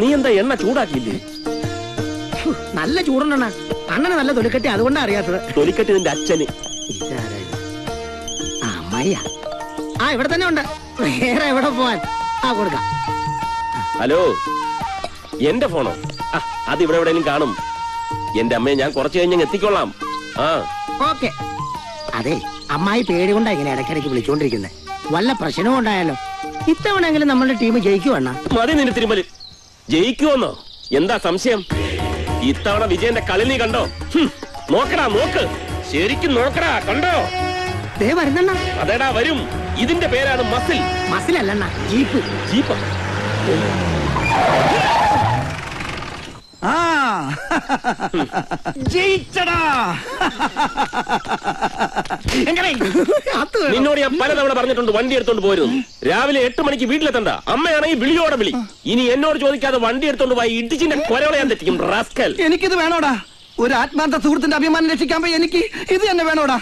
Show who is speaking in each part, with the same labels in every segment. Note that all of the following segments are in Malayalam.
Speaker 1: നീ എന്താ എണ്ണ ചൂടാക്കിയില്ലേ?
Speaker 2: നല്ല ചൂടുണ്ടെണ്ണ അണ്ണന് നല്ല തൊലിക്കട്ടി അതുകൊണ്ടാ അറിയാത്തത്.
Speaker 1: തൊലിക്കെട്ടി നിന്റെ അച്ഛന്.
Speaker 2: അമ്മയ്യ. ആ ഇവിടെ തന്നെ ഉണ്ട്. വേറെ എവിടെ പോവാൻ? ആ കൊടുക്കാം.
Speaker 1: ഹലോ എന്റെ ഫോണോ? അത് ഇവിടെ എവിടെയെങ്കിലും കാണും. എന്റെ അമ്മയെ ഞാൻ കുറച്ച് കഴിഞ്ഞ് എത്തിക്കൊള്ളാം. ആ.
Speaker 2: ഓക്കെ. അതെ അമ്മായി പേടി കൊണ്ടാ ഇങ്ങനെ ഇടയ്ക്കിടയ്ക്ക് വിളിച്ചോണ്ടിരിക്കുന്നത് വല്ല പ്രശ്നവും ഉണ്ടായാലോ? ഇത്തവണെങ്കിലും നമ്മളുടെ ടീം ജയിക്കുവണ്ണ
Speaker 1: മതി നിന്റെ തിരുമൽ. ജയിക്കുമെന്നോ എന്താ സംശയം? ഇത്തവണ വിജയന്റെ കളി നീ കണ്ടോ? നോക്കടാ നോക്ക്. ശരിക്കും നോക്കടാ കണ്ടോ?
Speaker 2: ദേ വരുന്നണ്ണ.
Speaker 1: അതേടാ വരും. ഇതിന്റെ പേരാണ് മസിൽ.
Speaker 2: മസിലല്ലണ്ണ ജീപ്പ്.
Speaker 1: ജീപ്പ്.
Speaker 3: ജയിച്ചടാ.
Speaker 1: നിന്നോട് ഞാൻ പലതവണ പറഞ്ഞിട്ടുണ്ട് വണ്ടി എടുത്തോണ്ട് പോരുന്നു. രാവിലെ എട്ട് മണിക്ക് വീട്ടിലെത്തണ്ട. അമ്മയാണെങ്കിൽ വിളിയോടെ വിളി. ഇനി എന്നോട് ചോദിക്കാതെ വണ്ടി എടുത്തോണ്ട് പോയി ഇടിച്ചിന്റെ കൊരവളെ ഞാൻ തെറ്റിക്കും റാസ്കൽ.
Speaker 3: എനിക്കിത് വേണോടാ. ഒരു ആത്മാർത്ഥ സുഹൃത്തിന്റെ അഭിമാനം രക്ഷിക്കാൻ പോയി എനിക്ക് ഇത് തന്നെ വേണോടാ.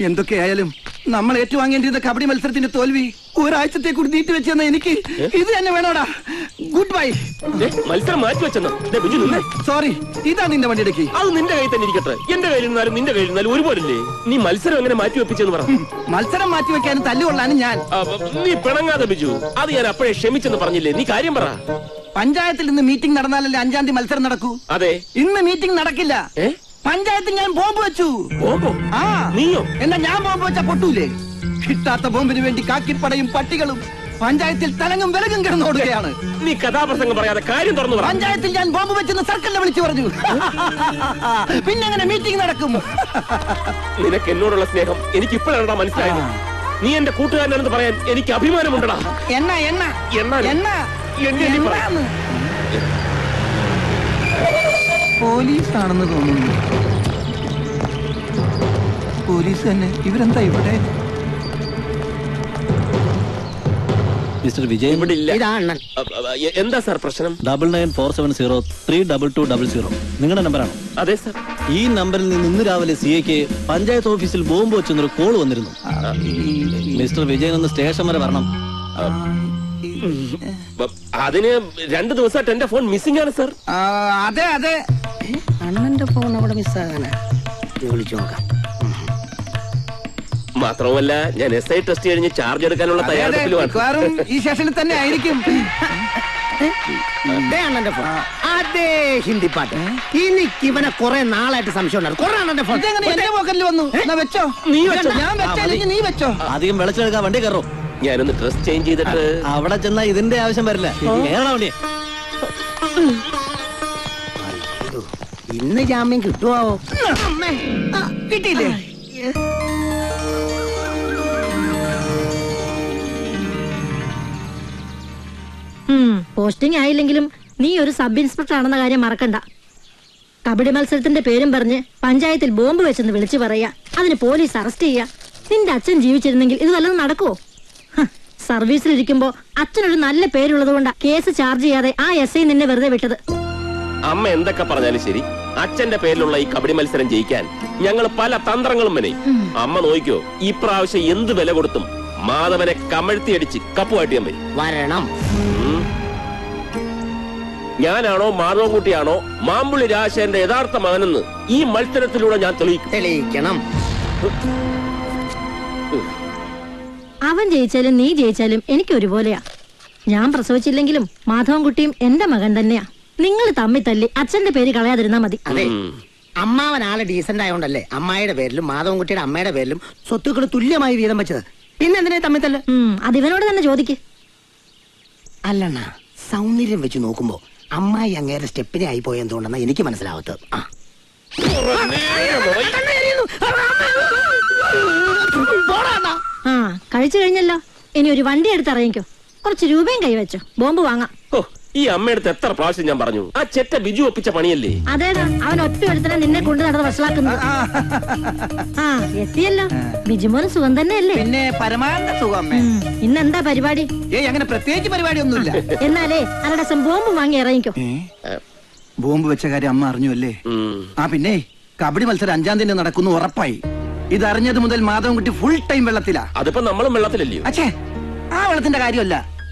Speaker 3: എന്തൊക്കെയായാലും നമ്മൾ ഏറ്റുവാങ്ങേണ്ടിയിരുന്ന കബഡി മത്സരത്തിന്റെ തോൽവി ഒരാഴ്ചത്തെ കൂടി നീട്ടി വെച്ചെന്ന എനിക്ക് ഇത് തന്നെ വേണോടാ. ഗുഡ് ബൈ
Speaker 1: മത്സരം മാറ്റി വെച്ചെന്നോ. ബിജു നിന്നെ.
Speaker 3: സോറി ഇതാ നിന്റെ വണ്ടി ഇടയ്ക്ക്
Speaker 1: അത് നിന്റെ കയ്യിൽ തന്നെ ഇരിക്കട്ടെ. എന്റെ കയ്യിൽ നിന്നാലും നിന്റെ കയ്യിൽ നിന്നാലും ഒരുപോലല്ലേ? നീ മത്സരം എങ്ങനെ മാറ്റി വെപ്പിച്ചെന്ന് പറ.
Speaker 3: മത്സരം മാറ്റി വെക്കാനും തല്ലുകൊള്ളാനും ഞാൻ.
Speaker 1: നീ പിണങ്ങാതെ ബിജു. അത് ഞാൻ അപ്പോഴേ ക്ഷമിച്ചെന്ന് പറഞ്ഞില്ലേ? നീ കാര്യം പറ.
Speaker 3: പഞ്ചായത്തിൽ ഇന്ന് മീറ്റിംഗ് നടന്നാലല്ലേ അഞ്ചാം തീയതി മത്സരം നടക്കൂ?
Speaker 1: അതെ.
Speaker 3: ഇന്ന് മീറ്റിംഗ് നടക്കില്ല. പഞ്ചായത്തിൽ ഞാൻ ബോംബ് വെച്ചു.
Speaker 1: ബോംബോ?
Speaker 3: ആ.
Speaker 1: നീയോ?
Speaker 3: എന്നാ ഞാൻ ബോംബ് വെച്ച പൊട്ടൂലേ? കിട്ടാത്ത ബോംബിന് വേണ്ടി കാക്കിപ്പടയും പട്ടികളും പഞ്ചായത്തിൽ തലങ്ങും വിലകും കിടന്നോടുകയാണ്
Speaker 1: നീ കഥാപ്രസംഗം പറയാതെ കാര്യം തുറന്നു പറ.
Speaker 3: പഞ്ചായത്തിൽ ഞാൻ ബോംബ് വെച്ചെന്ന് സർക്കിളിനെ വിളിച്ചു പറഞ്ഞു. പിന്നെ അങ്ങനെ മീറ്റിംഗ് നടക്കും.
Speaker 1: നിനക്ക് എന്നോടുള്ള സ്നേഹം എനിക്ക് ഇപ്പോഴാണ് മനസ്സിലായത്. നീ എന്റെ കൂട്ടുകാരനാണെന്ന് പറയാൻ എനിക്ക് അഭിമാനമുണ്ടടാ.
Speaker 3: എണ്ണ എണ്ണ.
Speaker 1: എണ്ണ
Speaker 3: എണ്ണ. എണ്ണാന്ന്. പോലീസാണെന്ന് തോന്നുന്നു. പോലീസ് തന്നെ ഇവരെന്താ ഇവിടെ?
Speaker 4: മിസ്റ്റർ വിജയ്
Speaker 1: ഇവിടെ ഇല്ല.
Speaker 2: ഇതാ അണ്ണൻ.
Speaker 1: അ, അ, എ- എന്താ സാർ പ്രശ്നം?
Speaker 4: Double nine four seven zero three double two double zero. നിങ്ങളുടെ നമ്പറാണ്?
Speaker 1: അതെ സർ.
Speaker 4: ഈ നമ്പറിൽ നിന്ന് ഇന്ന് രാവിലെ സി എക്ക് പഞ്ചായത്ത് ഓഫീസിൽ ബോംബ് വെച്ചെന്നൊരു കോൾ വന്നിരുന്നു. മിസ്റ്റർ വിജയൻ ഒന്ന് സ്റ്റേഷൻ വരെ വരണം.
Speaker 1: ബ- അതിന് രണ്ടു ദിവസമായിട്ട് എന്റെ ഫോൺ മിസ്സിംഗ് ആണ് സാർ.
Speaker 3: ആ, അതെ അതെ.
Speaker 2: അണ്ണന്റെ ഫോൺ അവിടെ മിസ്സാകാനാ വിളിച്ചു നോക്കാം.
Speaker 1: മാത്രവുമല്ല ഞാൻ എസ് ഐ ടെസ്റ്റ് കഴിഞ്ഞ് ചാർജ് എടുക്കാനുള്ള തയ്യാറെടുപ്പിലുമാണ്.
Speaker 3: ഈ സ്റ്റേഷനിൽ തന്നെ ആയിരിക്കും.
Speaker 2: അതേ ഹിന്ദി പാട്ട്. എനിക്ക് ഇവനെ കൊറേ നാളായിട്ട് സംശയം ഉണ്ടായിരുന്നു. കുറെ അണ്ണന്റെ ഫോൺ
Speaker 3: ഇതെങ്ങനെ എന്റെ പോക്കറ്റിൽ വന്നു? എന്നാ വെച്ചോ?
Speaker 1: നീ വെച്ചോ.
Speaker 3: ഞാൻ വെച്ചാലും നീ വെച്ചോ?
Speaker 4: അധികം വെളച്ചെടുക്കാൻ വണ്ടി കയറോ?
Speaker 1: ഞാനൊന്ന് ഡ്രസ് ചേഞ്ച് ചെയ്തിട്ട്
Speaker 4: അവിടെ ചെന്നാ ഇതിന്റെ ആവശ്യം വരില്ല. കേരള വണ്ടി?
Speaker 2: ഇന്ന് ജാമ്യം
Speaker 3: കിട്ടുവോ? കിട്ടിയില്ലേ?
Speaker 5: പോസ്റ്റിംഗ് ആയില്ലെങ്കിലും നീ ഒരു സബ് ഇൻസ്പെക്ടർ ആണെന്ന കാര്യം മറക്കണ്ട. കബഡി മത്സരത്തിന്റെ പേരും പറഞ്ഞ് പഞ്ചായത്തിൽ ബോംബ് വെച്ചെന്ന് വിളിച്ചു പറയാ. അതിന് പോലീസ് അറസ്റ്റ് ചെയ്യാ. നിന്റെ അച്ഛൻ ജീവിച്ചിരുന്നെങ്കിൽ ഇത് വല്ലതും നടക്കുവോ? സർവീസിലിരിക്കുമ്പോ അച്ഛനൊരു നല്ല പേരുള്ളത് കൊണ്ടാ കേസ് ചാർജ് ചെയ്യാതെ ആ എസ് ഐ നിന്നെ വെറുതെ വിട്ടത്.
Speaker 1: അമ്മ എന്തൊക്കെ പറഞ്ഞാലും ശരി. അച്ഛന്റെ പേരിലുള്ള ഈ കബഡി മത്സരം ജയിക്കാൻ ഞങ്ങൾ പല തന്ത്രങ്ങളും മെനയും. അമ്മ നോക്കിയോ ഈ പ്രാവശ്യം എന്ത് വില കൊടുത്തും മാധവനെ കമഴ്ത്തിയടിച്ച് കപ്പുമായിട്ട് ഞാൻ വരും.
Speaker 2: വരണം.
Speaker 1: ഞാനാണോ മാധവൻകുട്ടിയാണോ മാമ്പുള്ളി രാശേന്റെ യഥാർത്ഥ മകനെന്ന് ഈ മത്സരത്തിലൂടെ ഞാൻ തെളിയിക്കും.
Speaker 2: തെളിയിക്കണം.
Speaker 5: അവൻ ജയിച്ചാലും നീ ജയിച്ചാലും എനിക്ക് ഒരുപോലെയാ. ഞാൻ പ്രസവിച്ചില്ലെങ്കിലും മാധവൻകുട്ടിയും എന്റെ മകൻ തന്നെയാ. നിങ്ങൾ തമ്മി തല്ലി അച്ഛന്റെ പേര് കളയാതിരുന്നാ മതി.
Speaker 2: അതെ. അമ്മാവൻ ആളെ ഡീസന്റ് ആയതുകൊണ്ടല്ലേ അമ്മായിയുടെ പേരിലും മാധവൻകുട്ടിയുടെ അമ്മയുടെ പേരിലും സ്വത്തുക്കൾ തുല്യമായി വീതം വെച്ചത്. പിന്നെ എന്തിനാ തമ്മിൽ തല്ല്?
Speaker 5: അതിവനോട് തന്നെ ചോദിക്ക്.
Speaker 2: അല്ലണ്ണ സൗന്ദര്യം വെച്ച് നോക്കുമ്പോ അമ്മായി അങ്ങേരെ സ്റ്റെപ്പിനെ ആയി പോയെന്തുകൊണ്ടെന്നാ എനിക്ക് മനസ്സിലാവത്തത്. ആ.
Speaker 5: ആ കഴിച്ചു കഴിഞ്ഞല്ലോ. ഇനി ഒരു വണ്ടി എടുത്ത് ഇറങ്ങിക്കോ. കുറച്ച് രൂപയും കൈവച്ചോ. ബോംബ് വാങ്ങാം.
Speaker 1: ഹോ, ഈ അമ്മയടുത്ത് എത്ര പ്രാവശ്യം ഞാൻ പറഞ്ഞു? ആ ചെറ്റ ബിജു ഒപ്പിച്ച പണിയല്ലേ?
Speaker 5: അതേടാ അവൻ ഒറ്റ ഒരുത്തനെ നിന്നെ കൊണ്ട് നടന്ന് വഷളാക്കുന്നു ആ എത്തിയല്ലോ. ബിജുമോന് സുഖം തന്നെയല്ലേ?
Speaker 3: പിന്നെ പരമാനന്ദ സുഖം അമ്മേ.
Speaker 5: ഉം, ഇന്നെന്താ പരിപാടി?
Speaker 3: ഏയ് അങ്ങനെ പ്രത്യേകിച്ച് പരിപാടി ഒന്നുമില്ല
Speaker 5: എന്നാലേ അരടസം ബോംബ് വാങ്ങി ഇറങ്ങിക്കോ.
Speaker 3: ബോംബ് വെച്ച കാര്യം അമ്മ അറിഞ്ഞു അല്ലേ
Speaker 1: ഉം.
Speaker 3: ആ പിന്നെ കബഡി മത്സരം അഞ്ചാം തീയതി നടക്കുന്നു ഉറപ്പായി. ഇതറിഞ്ഞത് മുതൽ മാധവൻകുട്ടി ഫുൾ ടൈം വെള്ളത്തിലാ.
Speaker 1: അതിപ്പോ നമ്മളും വെള്ളത്തിലല്ലേ
Speaker 3: അച്ഛേ ആ വെള്ളത്തിന്റെ കാര്യമല്ല.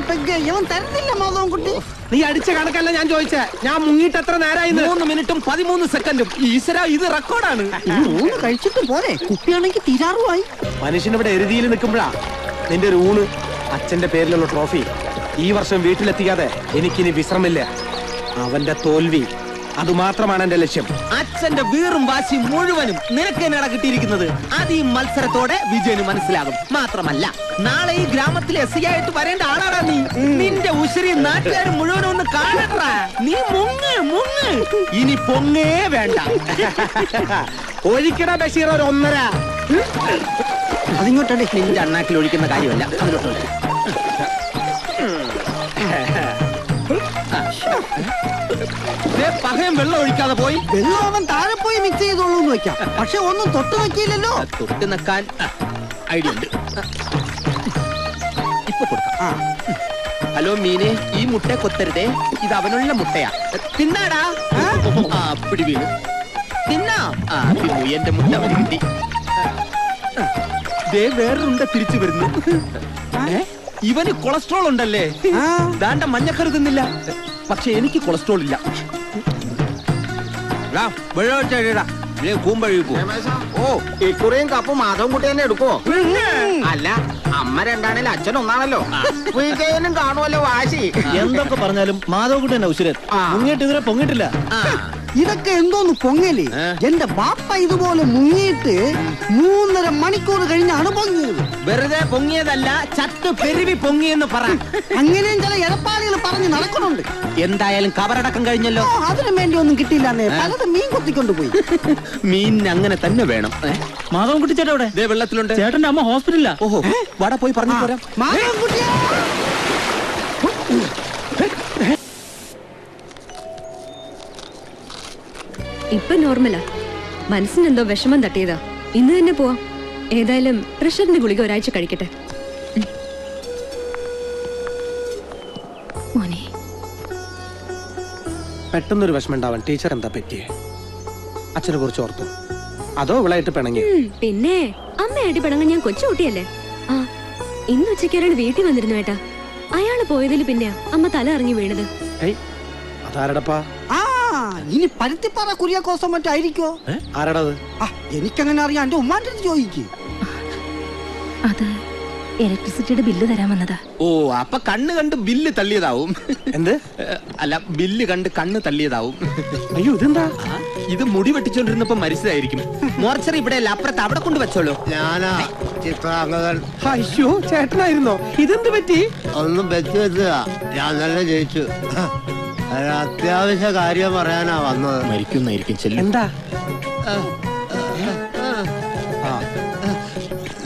Speaker 6: ഇവൻ തരുന്നില്ല മാധവൻ കുട്ടി
Speaker 3: നീ അടിച്ച കണക്കല്ല ഞാൻ ചോദിച്ചേ. ഞാൻ മുങ്ങിട്ട് എത്ര നേരമായി
Speaker 6: മൂന്ന് മിനിറ്റും പതിമൂന്ന് സെക്കൻഡും. ഈശ്വര ഇത് റെക്കോർഡാണ്. മൂന്ന് കഴിച്ചിട്ട് പോരെ. കുട്ടിയാണെങ്കിൽ തീരാറുമായി.
Speaker 3: മനുഷ്യനിവിടെ എരുതിയിൽ നിൽക്കുമ്പോഴാ നിന്റെ ഒരു ഊണ് അച്ഛന്റെ പേരിലുള്ള ട്രോഫി. ഈ വർഷം വീട്ടിലെത്തിക്കാതെ എനിക്കിനി വിശ്രമില്ല അവന്റെ തോൽവി. അതുമാത്രമാണ് എന്റെ ലക്ഷ്യം.
Speaker 6: അച്ഛന്റെ വീറും വാശി മുഴുവനും നിനക്ക് തന്നെയാണ് കിട്ടിയിരിക്കുന്നത്. അത് ഈ മത്സരത്തോടെ വിജയന് മനസ്സിലാകും. മാത്രമല്ല നാളെ ഈ ഗ്രാമത്തിൽ എസ് ആയിട്ട് വരേണ്ട ആളാടാ നീ. നിന്റെ ഉശരി നാട്ടുകാർ മുഴുവനും ഒന്ന് കാണട്ടാ. നീ മുങ്ങ് മുങ്ങ്. ഇനി പൊങ്ങേ വേണ്ട.
Speaker 3: ഒഴിക്കട ബഷീർ ഒരു ഒന്നര.
Speaker 6: അതിങ്ങോട്ടേ നിന്റെ അണ്ണാക്കിൽ ഒഴിക്കുന്ന കാര്യമല്ല. അതിലോട്ട് പകയം വെള്ളം ഒഴിക്കാതെ പോയി.
Speaker 7: വെള്ളം അവൻ താഴെ പോയി മിക്സ് ചെയ്തോളൂ എന്ന് വെക്കാം. പക്ഷെ ഒന്നും തൊട്ട് നോക്കിയില്ലല്ലോ
Speaker 6: തൊട്ട് നിൽക്കാൻ ഐഡിയ ഉണ്ട്. ഇപ്പൊ കൊടുക്കാം. ഹലോ മീനെ ഈ മുട്ട കൊത്തരുതേ. ഇത് അവനുള്ള മുട്ടയാ. തിന്നാടാ. ആ? പിടി വീണ്. തിന്നാ. ആ മുട്ട അവന് കിട്ടി. ദേ വേറൊരുണ്ട തിരിച്ചു വരുന്നു. ഇവന് കൊളസ്ട്രോൾ ഉണ്ടല്ലേ? ദാണ്ട മഞ്ഞക്കറി തിന്നില്ല. പക്ഷെ എനിക്ക് കൊളസ്ട്രോൾ ഇല്ല.
Speaker 7: ഓ ഇക്കുറിയും കപ്പ് മാധവൻ കുട്ടി തന്നെ എടുക്കുവോ? അല്ല അമ്മ രണ്ടാണേലും അച്ഛൻ ഒന്നാണല്ലോ. വിജയനും കാണുമല്ലോ വാശി.
Speaker 4: എന്തൊക്കെ പറഞ്ഞാലും മാധവക്കുട്ടൻ ഔഷരൻ മുങ്ങിട്ട് ഇതുവരെ പൊങ്ങിട്ടില്ല.
Speaker 7: ഇതൊക്കെ എന്തോന്ന് പൊങ്ങൽ? എന്റെ ബാപ്പ ഇതുപോലെ മുങ്ങിയിട്ട് മൂന്നര മണിക്കൂർ കഴിഞ്ഞാണ് പൊങ്ങിയത്.
Speaker 6: വെറുതെ പൊങ്ങിയതല്ല ചത്ത് പെരുവി പൊങ്ങിയെന്ന് പറ.
Speaker 7: അങ്ങനെയും ചില എടപ്പാളികൾ പറഞ്ഞ് നടക്കുന്നുണ്ട്.
Speaker 6: എന്തായാലും കവറടക്കം കഴിഞ്ഞല്ലോ.
Speaker 7: അതിനു വേണ്ടി ഒന്നും കിട്ടിയില്ല പലതും മീൻ കൊത്തിക്കൊണ്ട് പോയി
Speaker 6: മീൻ അങ്ങനെ തന്നെ വേണം?
Speaker 4: മാധവൻകുട്ടി ചേട്ടാ അവിടെ?
Speaker 6: ദേ വെള്ളത്തിലുണ്ട്.
Speaker 4: ചേട്ടന്റെ അമ്മ ഹോസ്പിറ്റലിലാ.
Speaker 6: ഓഹോ വട പോയി പറഞ്ഞു പോരാ.
Speaker 7: മാധവൻ
Speaker 8: ഇപ്പൊ നോർമലാ. മനസ്സിനെന്തോ വിഷമം തട്ടിയതാ. ഇന്ന് തന്നെ പോവാം. ഏതായാലും പ്രഷറിന്റെ ഗുളിക ഒരാഴ്ച കഴിക്കട്ടെ. മോനെ.
Speaker 3: പെട്ടെന്നൊരു വിഷമം ഉണ്ടാവാൻ ടീച്ചർ എന്താ പറ്റിയേ? അച്ഛനെ കുറിച്ച് ഓർത്തു. അതോ ഇവളായിട്ട് പിണങ്ങി
Speaker 8: പിന്നെ അമ്മയായിട്ട് പിണങ്ങാൻ ഞാൻ കൊച്ചുകുട്ടിയല്ലേ ആ ഇന്ന് ഉച്ചയ്ക്ക് ഒരാൾ വീട്ടിൽ വന്നിരുന്നു ഏട്ടാ. അയാൾ പോയതിൽ പിന്നെ അമ്മ തല ഇറങ്ങി വീണത്.
Speaker 3: അതാരടപ്പാ?
Speaker 7: ഇനി പരുത്തിപ്പാറ കുര്യാക്കോസം മറ്റായിരിക്കോ
Speaker 3: ആരടത്?
Speaker 7: ആ എനിക്കങ്ങനെ അറിയാം. എന്റെ ഉമ്മാന്റെ അടുത്ത് ചോദിക്ക്.
Speaker 5: അത് ഇലക്ട്രിസിറ്റിയുടെ ബില്ല് തരാൻ വന്നതാ.
Speaker 6: ഓ അപ്പൊ കണ്ണ് കണ്ട് ബില്ല് തള്ളിയതാവും.
Speaker 3: എന്ത്?
Speaker 6: അല്ല ബില്ല് കണ്ട് കണ്ണ് തള്ളിയതാവും.
Speaker 3: അയ്യോ ഇതെന്താ?
Speaker 6: ഇത് മുടി വെട്ടിച്ചോണ്ടിരുന്നപ്പോ മരിച്ചതായിരിക്കും. മോർച്ചറി ഇവിടെ അല്ല അപ്പുറത്ത് അവിടെ കൊണ്ട് വെച്ചോളൂ.
Speaker 9: ഞാനാ ചിത്രാംഗതൻ
Speaker 3: അയ്യോ ചേട്ടനായിരുന്നോ? ഇതെന്ത് പറ്റി?
Speaker 9: ഒന്നും വെച്ച് വെച്ചതാ. ഞാൻ നല്ല ജയിച്ചു. അത്യാവശ്യ കാര്യം പറയാനാ വന്നത്.
Speaker 6: മരിക്കുന്നായിരിക്കും ചെല്ലു.
Speaker 3: എന്താ?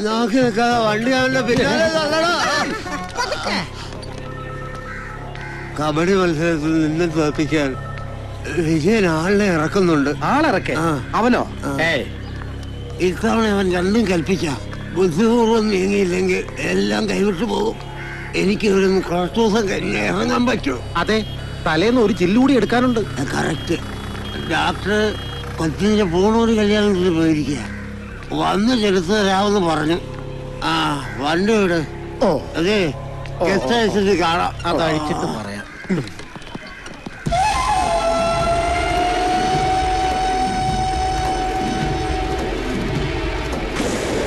Speaker 9: നോക്കി നിൽക്കാതെ വണ്ടി അവന്റെ പിന്നാലെ. കബഡി മത്സരത്തിൽ നിന്നെ തോൽപ്പിക്കാൻ വിജയൻ ആളിനെ ഇറക്കുന്നുണ്ട്.
Speaker 3: ആളിറക്കെ?
Speaker 9: ആ.
Speaker 3: അവനോ?
Speaker 9: ഏയ്. ഇത്തവണ അവൻ രണ്ടും കൽപ്പിച്ച ബുദ്ധിപൂർവം നീങ്ങിയില്ലെങ്കിൽ എല്ലാം കൈവിട്ടു പോകും. എനിക്ക് ഒരു കുറച്ച് ദിവസം കഴിഞ്ഞ് ഇറങ്ങാൻ പറ്റൂ.
Speaker 3: അതെ. തലേന്ന് ഒരു ചില്ലുകൂടി എടുക്കാനുണ്ട്.
Speaker 9: കറക്റ്റ് ഡോക്ടർ കൊച്ചിന്റെ പൂണൂര് കല്യാണത്തിന് പോയിരിക്കുക വന്ന് ചെലുത്ത് തരാമെന്ന് പറഞ്ഞു. ആ വണ്ടി വിട്.
Speaker 3: ഓ.
Speaker 9: അതെ ഗസ്റ്റ് ഹൗസിൽ കാണാം.
Speaker 3: അതഴിച്ചിട്ട് പറയാം.